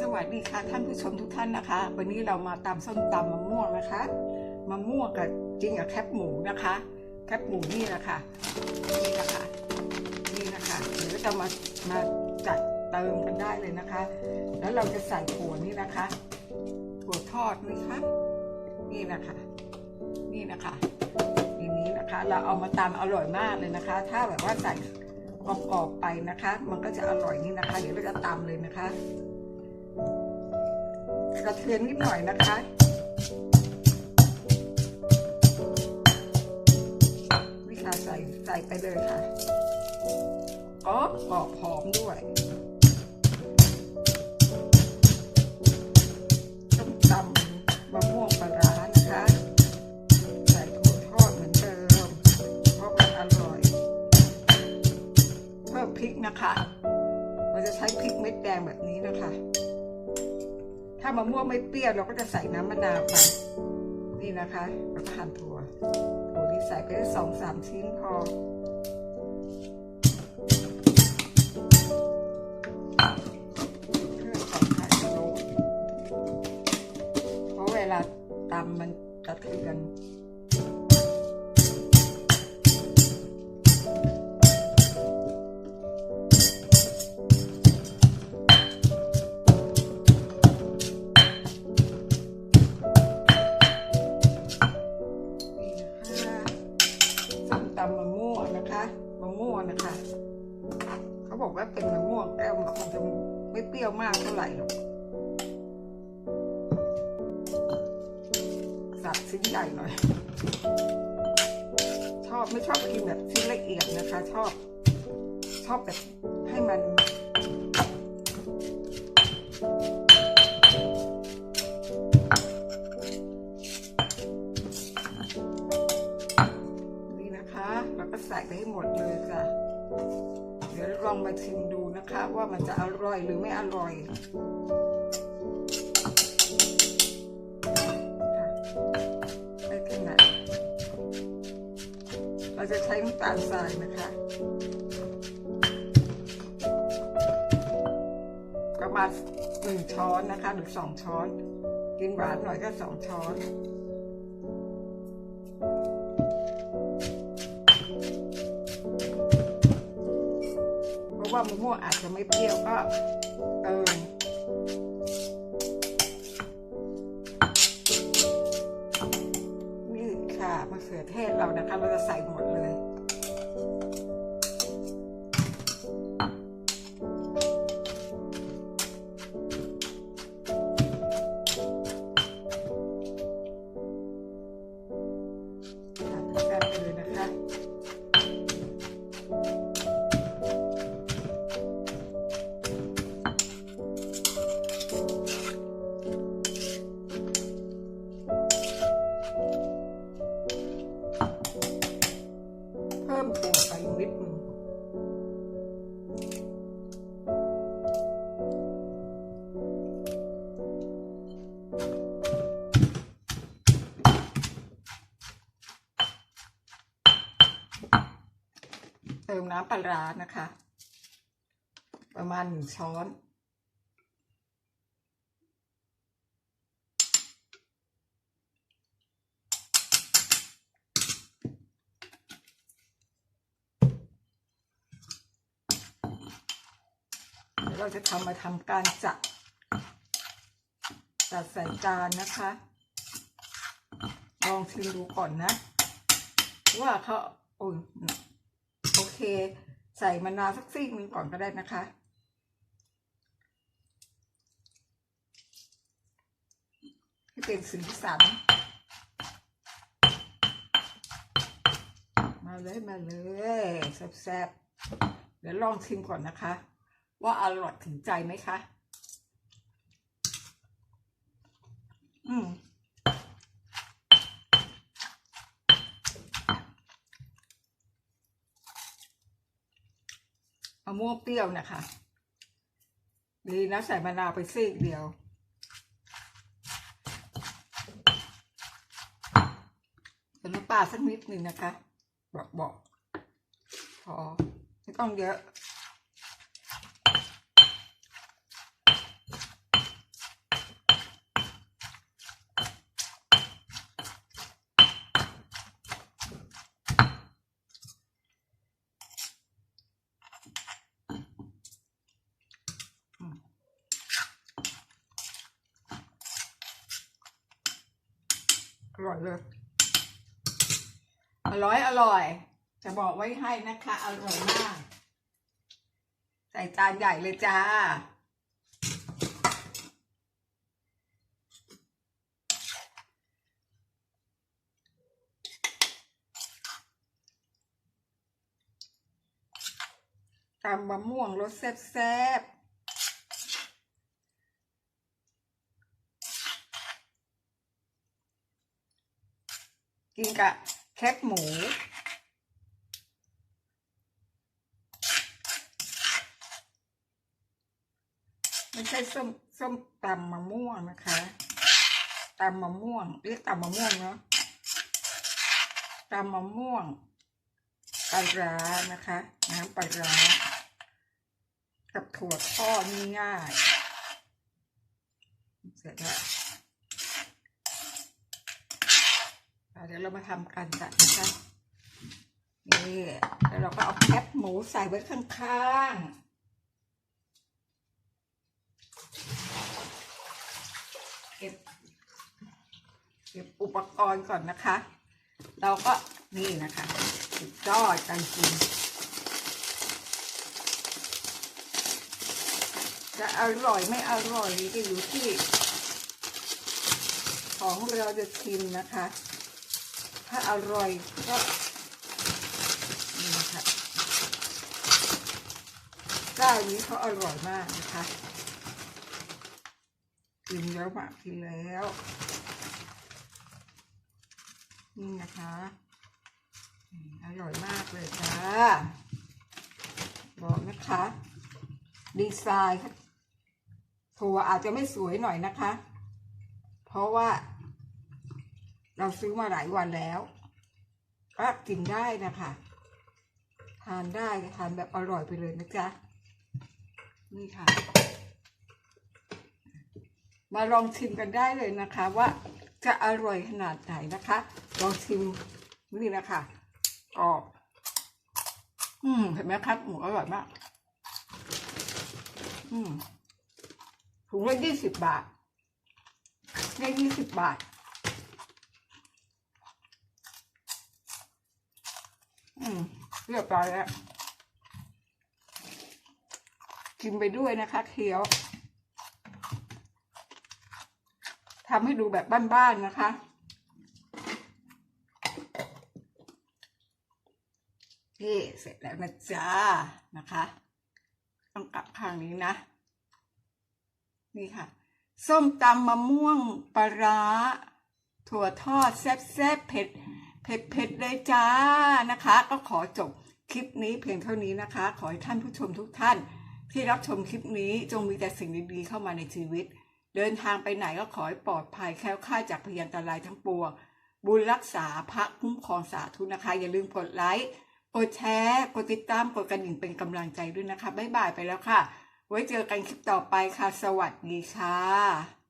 สวัสดีค่ะท่านผู้ชมทุกท่านนะคะ วันนี้เรามาตำส้มตำมะม่วงนะคะมะม่วงกับจริงกับแคบหมูนะคะ แคบหมูนี่แหละค่ะนี่นะคะนี่นะคะเดี๋ยวจะมามาจัดเติมกันได้เลยนะคะ แล้วเราจะใส่ถั่วนี่นะคะถั่วทอดนี่คะนี่นะคะ นี่นะคะทีนี้นะคะ เราเอามาตำอร่อยมากเลยนะคะ ถ้าแบบว่าใส่กรอบๆไปนะคะ มันก็จะอร่อยนี่นะคะ เดี๋ยวเราจะตำเลยนะคะ กระเทียมนิดหน่อยนะคะวิชาใส่ใส่ไปเลยค่ะก็กรอบหอมด้วยามะม่วงไม่เปรี้ยวเราก็จะใส่น้ำมะนาวไปนี่นะคะแล้วก็หั่นถั่วถั่วที่ใส่ไปได้สองสามชิ้นพอเพื่อความไข่โลเพราะเวลาตำมันจะเทือน นะคะ เขาบอกว่าเป็นมะม่วงแก้วมันคงจะไม่เปรี้ยวมากเท่าไหร่หรอกสับชิ้นใหญ่หน่อย ชอบไม่ชอบกินแบบชิ้นละเอียดนะคะ ชอบ ชอบแบบให้มัน มาชิมดูนะคะ ว่ามันจะอร่อยหรือไม่อร่อยได้แค่ไหนเราจะใช้น้ำตาลทรายนะคะ ประมาณหนึ่งช้อนนะคะ หรือสองช้อน กินหวานหน่อยก็สองช้อน อมะม่วงอาจจะไม่เปรี้ยวก็เติมนี่ค่ะมะเขือเทศเรานะคะ เราจะใส่หมดเลย ติมน้ำปลาร้านะคะ ประมาณหนึ่งช้อน เราจะทำมาทำการจัดจัดใส่จานนะคะ ลองชิมดูก่อนนะ ว่าเขาโอ้ย ใส่มะนาวสักซีกหนึ่งก่อนก็ได้นะคะ ให้เป็นสีสันมาเลยมาเลยแซ่บๆเดี๋ยวลองชิมก่อนนะคะ ว่าอร่อยถึงใจไหมคะ อืม มะม่วงเปรี้ยวนะคะ ดีนะใส่มะนาวไปซีกเดียวเป็นน้ำปลาสักนิดหนึ่งนะคะ บอกบอกพอไม่ต้องเยอะ ร่อยเลย อร่อยอร่อย จะบอกไว้ให้นะคะ อร่อยมาก ใส่จานใหญ่เลยจ้าตำมะม่วงรสแซ่บๆ กินกับแคบหมู ไม่ใช่ส้มส้มตำมะม่วงนะคะตำมะม่วงเรียกตำมะม่วงเนาะตำมะม่วงปลาร้านะคะ น้ำปลาร้ากับถั่วทอดง่ายเสร็จแล้วอะ เดี๋ยวเรามาทำกันกันนะคะนี่แล้วเราก็เอาแคปหมูใส่ไว้ข้างๆเก็บเก็บอุปกรณ์ก่อนนะคะ เราก็นี่นะคะสุดยอดการกิน จะอร่อยไม่อร่อยนี่ก็อยู่ที่ ของเราจะชิมนะคะ ถ้าอร่อยก็นี่นะคะเจ้านี้เขาอร่อยมากนะคะกินแล้วมากินแล้ว นี่นะคะอร่อยมากเลยจ้าบอกนะคะ ดีไซน์ค่ะถั่วอาจจะไม่สวยหน่อยนะคะ เพราะว่า เราซื้อมาหลายวันแล้วก็กินได้นะคะ ทานได้ทานแบบอร่อยไปเลยนะจ๊ะ นี่ค่ะ มาลองชิมกันได้เลยนะคะ ว่าจะอร่อยขนาดไหนนะคะ ลองชิมนี่นะคะกรอบอืมเห็นไหมครับหมูอร่อยมาก อืมถุงละยี่สิบบาทได้ยี่สิบบาท มเรียบร้อยแล้วกินไปด้วยนะคะเคี้ยวทำให้ดูแบบบ้านๆนะคะ นี่เสร็จแล้วนะจ๊ะนะคะ ต้องกลับข้างนี้นะ นี่ค่ะ ส้มตำมะม่วงปลาร้าถั่วทอดแซ่บๆเผ็ด เผ็ดเผ็ดเลยจ้านะคะ ก็ขอจบคลิปนี้เพียงเท่านี้นะคะ ขอให้ท่านผู้ชมทุกท่าน ที่รับชมคลิปนี้จงมีแต่สิ่งดีๆเข้ามาในชีวิต เดินทางไปไหนก็ขอให้ปลอดภัยแคล้วคลาดจากพยันตรายทั้งปวงบุญรักษาพระคุ้มครองสาธุนะคะ อย่าลืมกดไลค์กดแชร์กดติดตามกดกระดิ่งเป็นกำลังใจด้วยนะคะบ๊ายบายไปแล้วค่ะ ไว้เจอกันคลิปต่อไปค่ะ สวัสดีค่ะ